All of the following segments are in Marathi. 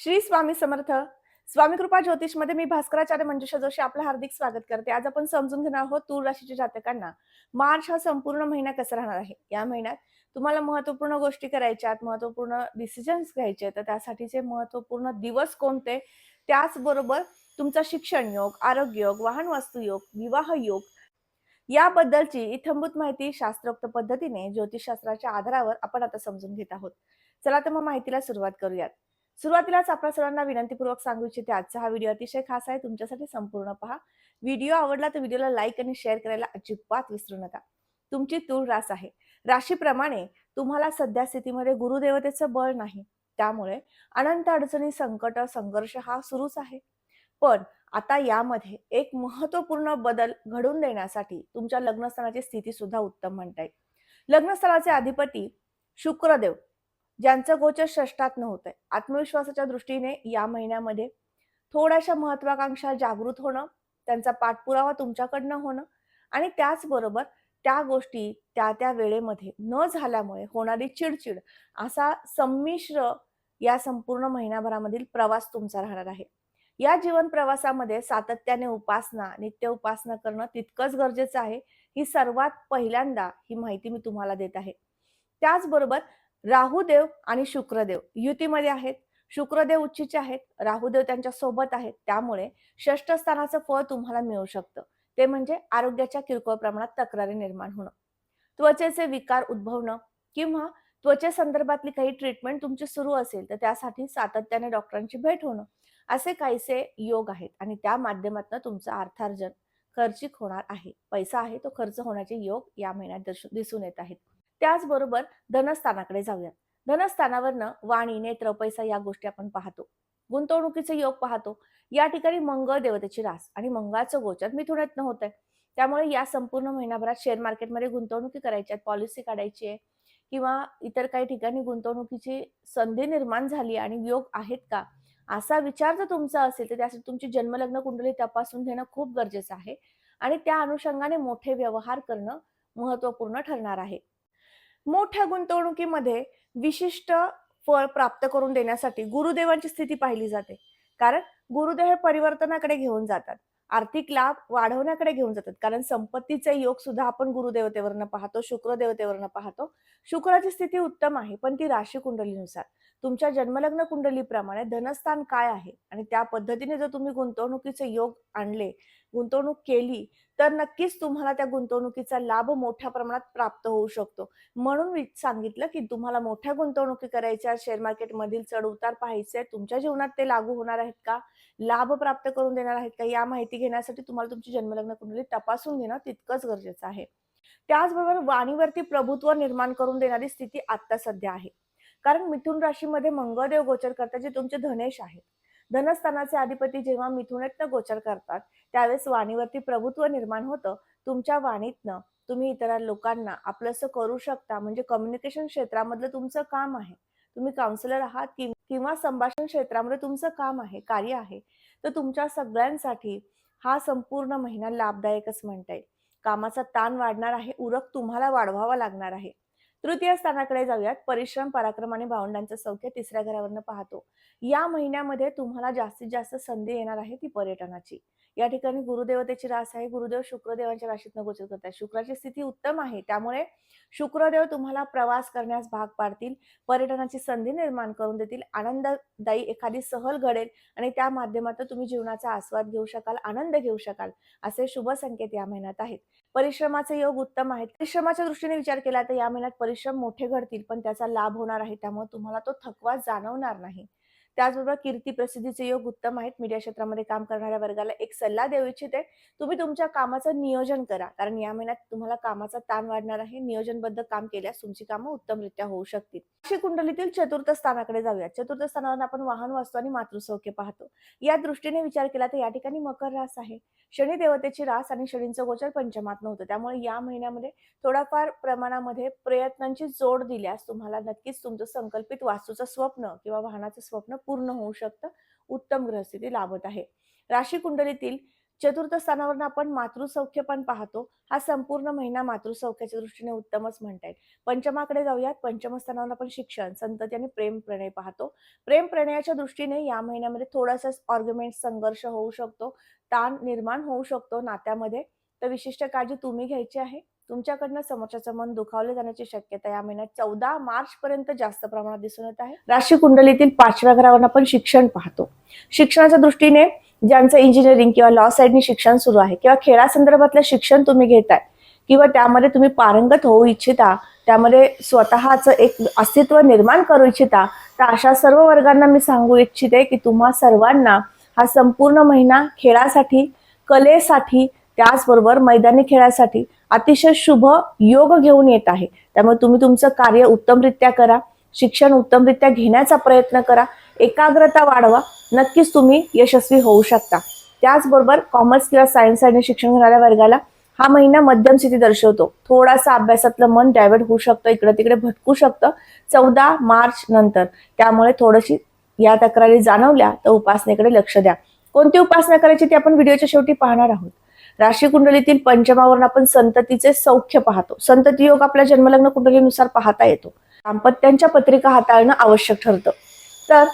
श्री स्वामी समर्थ. स्वामी कृपा ज्योतिषमध्ये मी भास्कराचार्य मंजुषा जोशी आपलं हार्दिक स्वागत करते. आज आपण समजून घेणार आहोत तूर राशीच्या जातकांना. मार्च हा संपूर्ण महिना कसा राहणार आहे? या महिन्यात तुम्हाला महत्त्वपूर्ण गोष्टी करायच्या आहेत महत्त्वपूर्ण डिसिजन्स घ्यायचे आहेत. तर त्यासाठीचे महत्त्वपूर्ण दिवस कोणते? त्याचबरोबर तुमचा शिक्षण योग आरोग्य योग वाहन वास्तू योग विवाह योग याबद्दलची इथंभूत माहिती शास्त्रोक्त पद्धतीने ज्योतिषशास्त्राच्या आधारावर आपण आता समजून घेत आहोत. चला तर मग माहितीला सुरुवात करूयात. सुरुवातीलाच आपल्या सर्वांना विनंतीपूर्वक सांगू इच्छिते आजचा हा व्हिडिओ अतिशय खास आहे तुमच्यासाठी संपूर्ण पहा. व्हिडिओ आवडला तर व्हिडिओला लाईक आणि शेअर करायला अजिबात विसरू नका. तुमची तूळ रास आहे. राशीप्रमाणे तुम्हाला सध्या स्थितीमध्ये गुरुदेवतेचं बळ नाही. त्यामुळे अनंत अडचणी संकट संघर्ष हा सुरूच आहे. पण आता यामध्ये एक महत्त्वपूर्ण बदल घडून देण्यासाठी तुमच्या लग्नस्थानाची स्थिती सुद्धा उत्तम म्हणता येईल. लग्नस्थळाचे अधिपती शुक्रदेव ज्यांचं गोचर षष्टात नव्हतंय आत्मविश्वासाच्या दृष्टीने या महिन्यामध्ये थोड्याशा महत्वाकांक्षा जागृत होणं त्यांचा पाठपुरावा तुमच्याकडनं होणं आणि त्याचबरोबर त्या गोष्टी त्या त्या वेळेमध्ये न झाल्यामुळे होणारी चिडचिड असा संमिश्र या संपूर्ण महिन्याभरामधील प्रवास तुमचा राहणार आहे. या जीवन प्रवासामध्ये सातत्याने उपासना नित्य उपासना करणं तितकंच गरजेचं आहे. ही सर्वात पहिल्यांदा ही माहिती मी तुम्हाला देत आहे. त्याचबरोबर राहुदेव आणि शुक्रदेव युतीमध्ये आहेत. शुक्रदेव उच्चीचे आहेत. राहुदेव त्यांच्यासोबत आहेत. त्यामुळे षष्ठ स्थानाचं फळ तुम्हाला मिळू शकतं. ते म्हणजे आरोग्याच्या किरकोळ प्रमाणात तक्रारी निर्माण होणं. त्वचेचे विकार उद्भवणं किंवा त्वचे संदर्भातली काही ट्रीटमेंट तुमची सुरू असेल तर त्यासाठी सातत्याने डॉक्टरांची भेट होणं असे काहीसे योग आहेत आणि त्या माध्यमातून तुमचं अर्थार्जन खर्चिक होणार आहे. पैसा आहे तो खर्च होण्याचे योग या महिन्यात दर्श- दिसून येत आहेत. त्याचबरोबर धनस्थानाकडे जाऊयात. धनस्थानावरनं वाणी नेत्र पैसा या गोष्टी आपण पाहतो. गुंतवणुकीचे योग पाहतो. या ठिकाणी मंगळ देवतेची रास आणि मंगळाचं गोचर मिथुनात होत आहे त्यामुळे या संपूर्ण महिनाभरात शेअर मार्केटमध्ये गुंतवणुकी करायच्या आहेत पॉलिसी काढायची आहे किंवा इतर काही ठिकाणी गुंतवणुकीची संधी निर्माण झाली आणि योग आहेत का? असा विचार जर तुमचा असेल तर त्यासाठी तुमची जन्मलग्न कुंडली तपासून घेणं खूप गरजेचं आहे. आणि त्या अनुषंगाने मोठे व्यवहार करणं महत्त्वपूर्ण ठरणार आहे. मोठ्या गुंतवणुकीमध्ये विशिष्ट फळ प्राप्त करून देण्यासाठी गुरुदेवांची स्थिती पाहिली जाते. कारण गुरुदेव हे परिवर्तनाकडे घेऊन जातात. आर्थिक लाभ वाढवण्याकडे घेऊन जातात. कारण संपत्तीचे योग सुद्धा आपण गुरुदेवतेवरनं पाहतो शुक्रदेवतेवरनं पाहतो. शुक्राची स्थिती उत्तम आहे पण ती राशी कुंडलीनुसार तुमच्या जन्मलग्न कुंडलीप्रमाणे धनस्थान काय आहे? आणि त्या पद्धतीने जर तुम्ही गुंतवणुकीचे योग आणले गुंतवणूक केली तर नक्कीच तुम्हाला त्या गुंतवणुकीचा लाभ मोठ्या प्रमाणात प्राप्त होऊ शकतो. म्हणून मी सांगितलं की तुम्हाला मोठ्या गुंतवणुकी करायच्या शेअर मार्केटमधील चढ उतार पाहायचे तुमच्या जीवनात ते लागू होणार आहेत का? लाभ प्राप्त करून देणार आहेत का? या माहिती घेण्यासाठी तुम्हाला तुमची जन्मलग्न कुंडली तपासून घेणं तितकंच गरजेचं आहे. त्याचबरोबर वाणीवरती प्रभुत्व निर्माण करून देणारी स्थिती आता सध्या आहे. कारण मिथुन राशीमध्ये मंगळदेव गोचर करतात जे तुमचे धनेश आहेत. धनस्थानाचे अधिपती जेव्हा मिथुनेतनं गोचर करतात त्यावेळेस वाणीवरती प्रभुत्व निर्माण होतं. तुमच्या वाणीतनं तुम्ही इतर लोकांना आपलंसं करू शकता. म्हणजे कम्युनिकेशन क्षेत्रामधलं तुमचं काम आहे. तुम्ही काउन्सिलर आहात किंवा संभाषण क्षेत्रामध्ये तुमचं काम आहे कार्य आहे. तर तुमच्या सगळ्यांसाठी हा संपूर्ण महिना लाभदायकच म्हणता येईल. कामाचा ताण वाढणार आहे उरक तुम्हाला वाढवावा लागणार आहे. तृतीय स्थानाकडे जाऊयात. परिश्रम पराक्रम आणि भावंडांचं सौख्य तिसऱ्या घरावरनं पाहतो. या महिन्यामध्ये तुम्हाला जास्तीत जास्त संधी येणार आहे ती पर्यटनाची. या ठिकाणी गुरुदेवतेची रास आहे. गुरुदेव शुक्रदेवांच्या राशीतनं गोचर करतात. शुक्राची स्थिती उत्तम आहे. त्यामुळे शुक्रदेव तुम्हाला प्रवास करण्यास भाग पाडतील. पर्यटनाची संधी निर्माण करून देतील. आनंददायी एखादी सहल घडेल आणि त्या माध्यमातून तुम्ही जीवनाचा आस्वाद घेऊ शकाल आनंद घेऊ शकाल. असे शुभ संकेत या महिन्यात आहेत. परिश्रमाचे योग उत्तम आहेत परिश्रमाच्या दृष्टीने विचार केला तर या महिन्यात परिश्रम मोठे घडतील पण त्याचा लाभ होणार आहे त्यामुळे तुम्हाला तो थकवा जाणवणार नाही. त्याचबरोबर कीर्ती प्रसिद्धीचे योग उत्तम आहेत. मीडिया क्षेत्रामध्ये काम करणाऱ्या वर्गाला एक सल्ला देऊ इच्छिते. तुम्ही तुमच्या कामाचं नियोजन करा. कारण या महिन्यात तुम्हाला कामाचा ताण वाढणार आहे. नियोजनबद्ध काम केल्यास तुमची कामं उत्तमरित्या होऊ शकतील. अशी कुंडलीतील चतुर्थ स्थानाकडे जाऊया चतुर्थ स्थानावर आपण वाहन वास्तू आणि मातृसौख्य पाहतो. या दृष्टीने विचार केला तर या ठिकाणी मकर रास आहे. शनी देवतेची रास आणि शनीचं गोचर पंचमात नव्हतं त्यामुळे या महिन्यामध्ये थोडाफार प्रमाणामध्ये प्रयत्नांची जोड दिल्यास तुम्हाला नक्कीच तुमचं संकल्पित वास्तूचं स्वप्न किंवा वाहनाचं स्वप्न पूर्ण होऊ शकतं. उत्तम ग्रहस्थिती लाभत आहे. राशी कुंडलीतील चतुर्थ स्थानावरून आपण मातृसौख्य पण पाहतो. हा संपूर्ण महिना मातृसौख्याच्या दृष्टीने उत्तमच म्हणता येईल. पंचमाकडे जाऊयात. पंचम स्थानावर आपण शिक्षण संतती आणि प्रेम प्रणय पाहतो. प्रेम प्रणयाच्या दृष्टीने या महिन्यामध्ये थोडासा ऑर्ग्युमेंट संघर्ष होऊ शकतो. ताण निर्माण होऊ शकतो नात्यामध्ये. तर विशिष्ट काळजी तुम्ही घ्यायची आहे. तुमच्याकडनं समोरच्याचं मन दुखावले जाण्याची शक्यता या महिन्यात चौदा मार्च पर्यंत जास्त प्रमाणात दिसून येत आहे. राशी कुंडलीतील पाचव्या घरावर आपण शिक्षण पाहतो. शिक्षणाच्या दृष्टीने ज्यांचं इंजिनिअरिंग किंवा लॉ साईडनी शिक्षण सुरू आहे किंवा खेळासंदर्भातलं शिक्षण तुम्ही घेताय किंवा त्यामध्ये तुम्ही पारंगत होऊ इच्छिता त्यामध्ये स्वतःचं एक अस्तित्व निर्माण करू इच्छिता तर अशा सर्व वर्गांना मी सांगू इच्छिते की तुम्हा सर्वांना हा संपूर्ण महिना खेळासाठी कलेसाठी त्याचबरोबर मैदानी खेळासाठी अतिशय शुभ योग घेऊन येत आहे. त्यामुळे तुम्ही तुमचं कार्य उत्तमरित्या करा. शिक्षण उत्तमरित्या घेण्याचा प्रयत्न करा. एकाग्रता वाढवा. नक्कीच तुम्ही यशस्वी होऊ शकता. त्याचबरोबर कॉमर्स किंवा सायन्स आणि शिक्षण घेणाऱ्या वर्गाला हा महिना मध्यम स्थिती दर्शवतो. थोडासा अभ्यासातलं मन डायव्हर्ट होऊ शकतं. इकडे तिकडे भटकू शकतं. चौदा मार्च नंतर. त्यामुळे थोडीशी या तक्रारी जाणवल्या तर उपासनेकडे लक्ष द्या. कोणती उपासना करायची ती आपण व्हिडिओच्या शेवटी पाहणार आहोत. राशी कुंडलीतील पंचमावरून आपण संततीचे सौख्य पाहतो. संतती योग आपल्या जन्मलग्न कुंडलीनुसार पाहता येतो. दाम्पत्यांच्या पत्रिका हाताळणं आवश्यक ठरतं. तर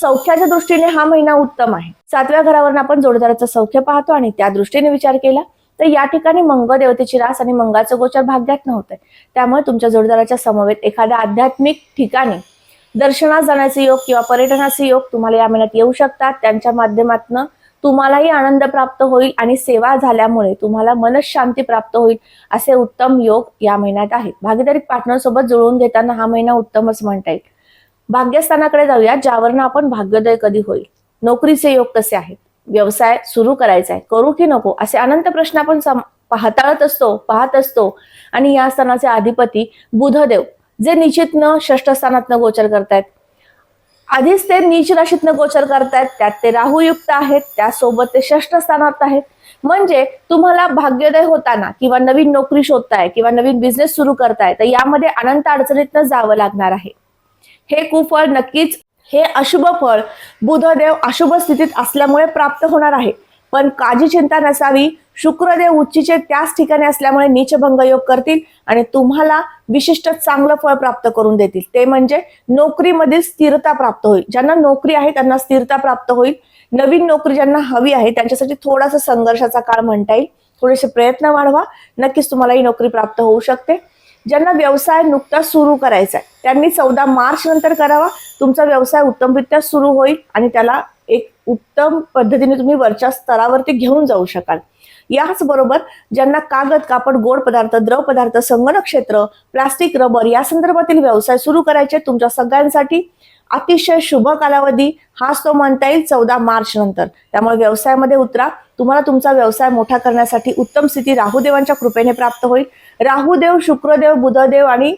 सौख्याच्या दृष्टीने हा महिना उत्तम आहे. सातव्या घरावरून आपण जोडदाराचं सौख्य पाहतो आणि त्या दृष्टीने विचार केला तर या ठिकाणी मंग देवतेची रास आणि मंगाचं गोचर भाग्यात नव्हतंय त्यामुळे तुमच्या जोडदाराच्या समवेत एखाद्या आध्यात्मिक ठिकाणी दर्शनास जाण्याचे योग किंवा पर्यटनाचे योग तुम्हाला या महिन्यात येऊ शकतात. त्यांच्या माध्यमातून तुम्हालाही आनंद प्राप्त होईल आणि सेवा झाल्यामुळे तुम्हाला मनशांती प्राप्त होईल असे उत्तम योग या महिन्यात आहेत. भागीदारी पार्टनर सोबत जुळवून घेताना हा महिना उत्तमच म्हणता येईल. भाग्यस्थानाकडे जाऊया ज्यावरनं आपण भाग्योदय कधी होईल? नोकरीचे योग कसे आहेत? व्यवसाय सुरू करायचा आहे. करू की नको? असे अनंत प्रश्न आपण सम- पाहताळत असतो पाहत असतो. आणि या स्थानाचे अधिपती बुधदेव जे निश्चितनं षष्ठ स्थानातनं गोचर करतायत. आधीच ते नीच राशीतनं गोचर करतायत त्यात ते राहुयुक्त आहेत त्यासोबत ते षष्ठ स्थानात आहेत. म्हणजे तुम्हाला भाग्योदय होताना किंवा नवीन नोकरी शोधताय किंवा नवीन बिझनेस सुरू करताय तर यामध्ये अनंत अडचणीतनं जावं लागणार आहे. हे कुफळ नक्कीच हे अशुभ फळ बुधदेव अशुभ स्थितीत असल्यामुळे प्राप्त होणार आहे. पण काळजी चिंता नसावी शुक्रदेव उच्चीचे त्याच ठिकाणी असल्यामुळे नीचभंग योग करतील आणि तुम्हाला विशिष्ट चांगलं फळ प्राप्त करून देतील. ते म्हणजे नोकरीमधील स्थिरता प्राप्त होईल. ज्यांना नोकरी आहे त्यांना स्थिरता प्राप्त होईल. नवीन नोकरी ज्यांना हवी आहे त्यांच्यासाठी थोडासा संघर्षाचा काळ म्हणता येईल. थोडेसे प्रयत्न वाढवा. नक्कीच तुम्हाला ही नोकरी प्राप्त होऊ शकते. ज्यांना व्यवसाय नुकताच सुरू करायचा आहे त्यांनी चौदा मार्च नंतर करावा. तुमचा व्यवसाय उत्तमरित्या सुरू होईल आणि त्याला एक उत्तम पद्धतीने तुम्ही वरच्या स्तरावरती घेऊन जाऊ शकाल. याच बरोबर ज्यांना कागद कापड गोड पदार्थ द्रव पदार्थ संगणक क्षेत्र प्लास्टिक रबर या संदर्भातील व्यवसाय सुरू करायचे तुमच्या सगळ्यांसाठी. अतिशय शुभ कालावधी हाच तो म्हणता येईल चौदा मार्च नंतर. त्यामुळे व्यवसायामध्ये उतरा. तुम्हाला तुमचा व्यवसाय मोठा करण्यासाठी उत्तम स्थिती राहुदेवांच्या कृपेने प्राप्त होईल. राहुदेव शुक्रदेव बुधदेव आणि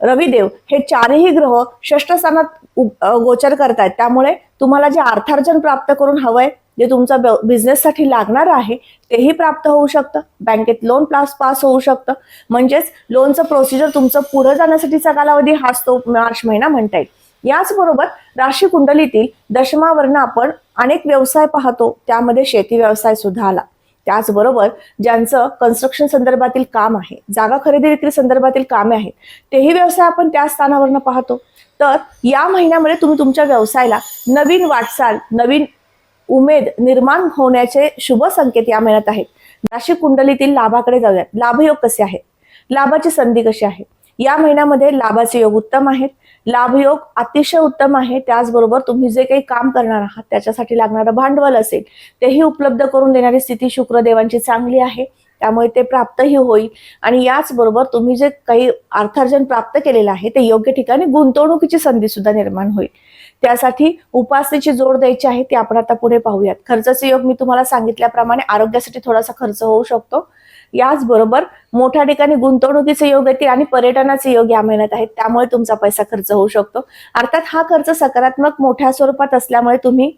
रविदेव हे चारही ग्रह षष्ठ स्थानात गोचर करतायत. त्यामुळे तुम्हाला जे अर्थार्जन प्राप्त करून हवंय जे तुमचा बिझनेससाठी लागणार आहे तेही प्राप्त होऊ शकतं. बँकेत लोन प्लास पास होऊ शकतं. म्हणजेच लोनचं प्रोसिजर तुमचं पुढं जाण्यासाठीचा कालावधी हाच तो मार्च महिना म्हणता येईल. याचबरोबर राशी कुंडलीतील दशमावरनं आपण अनेक व्यवसाय पाहतो. त्यामध्ये शेती व्यवसाय सुद्धा आला. त्याचबरोबर ज्यांचं कन्स्ट्रक्शन संदर्भातील काम आहे जागा खरेदी विक्री संदर्भातील कामे आहेत तेही व्यवसाय आपण त्या स्थानावरनं पाहतो. तर या महिन्यामध्ये तुम्ही तुमच्या व्यवसायाला नवीन वाटचाल नवीन उमेद निर्माण होण्याचे शुभ संकेत या महिन्यात आहेत. नाशिक कुंडलीतील लाभाकडे जाऊयात. लाभयोग कसे आहेत? लाभाची संधी कशी आहे? या महिन्यामध्ये लाभाचे योग उत्तम आहेत. लाभयोग अतिशय उत्तम आहे. त्याचबरोबर तुम्ही जे काही काम करणार आहात त्याच्यासाठी लागणारं भांडवल असेल तेही उपलब्ध करून देणारी स्थिती शुक्रदेवांची चांगली आहे. त्यामुळे ते प्राप्तही होईल. आणि याचबरोबर तुम्ही जे काही अर्थार्जन प्राप्त केलेलं आहे ते योग्य ठिकाणी गुंतवणुकीची संधी सुद्धा निर्माण होईल. त्यासाठी उपासनेची जोड द्यायची आहे ती आपण आता पुढे पाहूयात. खर्चाचे योग मी तुम्हाला सांगितल्याप्रमाणे आरोग्यासाठी थोडासा खर्च होऊ शकतो. याचबरोबर मोठ्या ठिकाणी गुंतवणुकीचे योग येतील आणि पर्यटनाचे योग या महिन्यात आहेत त्यामुळे तुमचा पैसा खर्च होऊ शकतो. अर्थात हा खर्च सकारात्मक मोठ्या स्वरूपात असल्यामुळे तुम्ही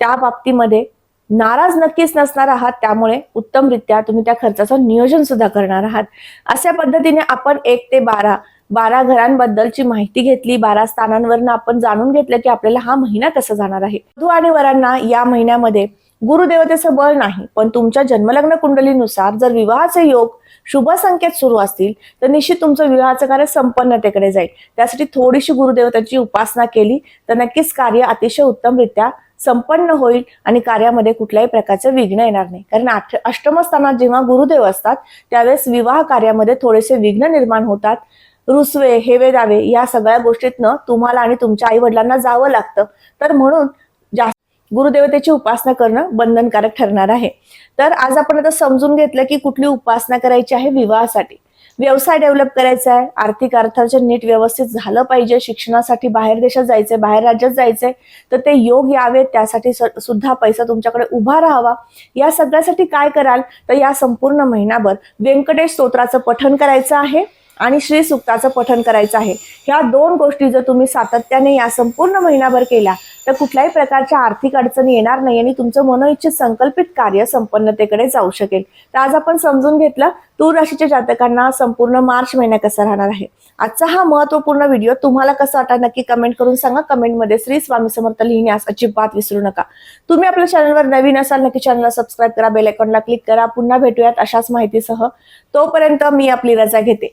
त्या बाबतीमध्ये नाराज नक्कीच नसणार आहात त्यामुळे उत्तमरित्या तुम्ही त्या खर्चाचं नियोजन सुद्धा करणार आहात. अशा पद्धतीने आपण एक ते बारा बारा घरांबद्दलची माहिती घेतली बारा स्थानांवरनं आपण जाणून घेतलं की आपल्याला हा महिना कसा जाणार आहे. वधू आणि वरांना या महिन्यामध्ये गुरुदेवतेचं बळ नाही पण तुमच्या जन्मलग्न कुंडलीनुसार जर विवाहाचे योग शुभ संकेत सुरू असतील तर निश्चित तुमचं विवाहाचं कार्य संपन्नतेकडे जाईल. त्यासाठी थोडीशी गुरुदेवताची उपासना केली तर नक्कीच कार्य अतिशय उत्तमरित्या संपन्न होईल आणि कार्यामध्ये कुठल्याही प्रकारचं विघ्न येणार नाही. कारण अष्टमस्थानात अष्टम स्थानात जेव्हा गुरुदेव असतात त्यावेळेस विवाह कार्यामध्ये थोडेसे विघ्न निर्माण होतात. रुसवे हेवे दावे या सगळ्या गोष्टीतनं तुम्हाला आणि तुमच्या आई वडिलांना जावं लागतं. तर म्हणून जास्त गुरुदेवतेची उपासना करणं बंधनकारक ठरणार आहे. तर आज आपण आता समजून घेतलं की कुठली उपासना करायची आहे विवाहासाठी. व्यवसाय डेव्हलप करायचा आहे आर्थिक अर्थार्जन नीट व्यवस्थित झालं पाहिजे शिक्षणासाठी बाहेर देशात जायचंय बाहेर राज्यात जायचंय तर ते योग यावेत त्यासाठी सुद्धा पैसा तुमच्याकडे उभा राहावा. या सगळ्यासाठी काय कराल? तर या संपूर्ण महिनाभर व्यंकटेश स्तोत्राचं पठण करायचं आहे. आणि श्री सुक्ताचं पठन करायचं आहे. ह्या दोन गोष्टी जर तुम्ही सातत्याने या संपूर्ण महिनाभर केल्या तर कुठल्याही प्रकारच्या आर्थिक अडचणी येणार नाही आणि तुमचं मनोइच्छित संकल्पित कार्य संपन्नतेकडे जाऊ शकेल. तर आज आपण समजून घेतलं तूर राशीच्या जातकांना संपूर्ण मार्च महिना कसा राहणार आहे. आजचा हा महत्त्वपूर्ण व्हिडिओ तुम्हाला कसा वाटला नक्की कमेंट करून सांगा. कमेंटमध्ये श्री स्वामी समर्थ लिहिण्यास अजिबात विसरू नका. तुम्ही आपल्या चॅनलवर नवीन असाल नक्की चॅनलला सबस्क्राईब करा बेल आयकॉनला क्लिक करा. पुन्हा भेटूयात अशाच माहितीसह. तोपर्यंत मी आपली रजा घेते.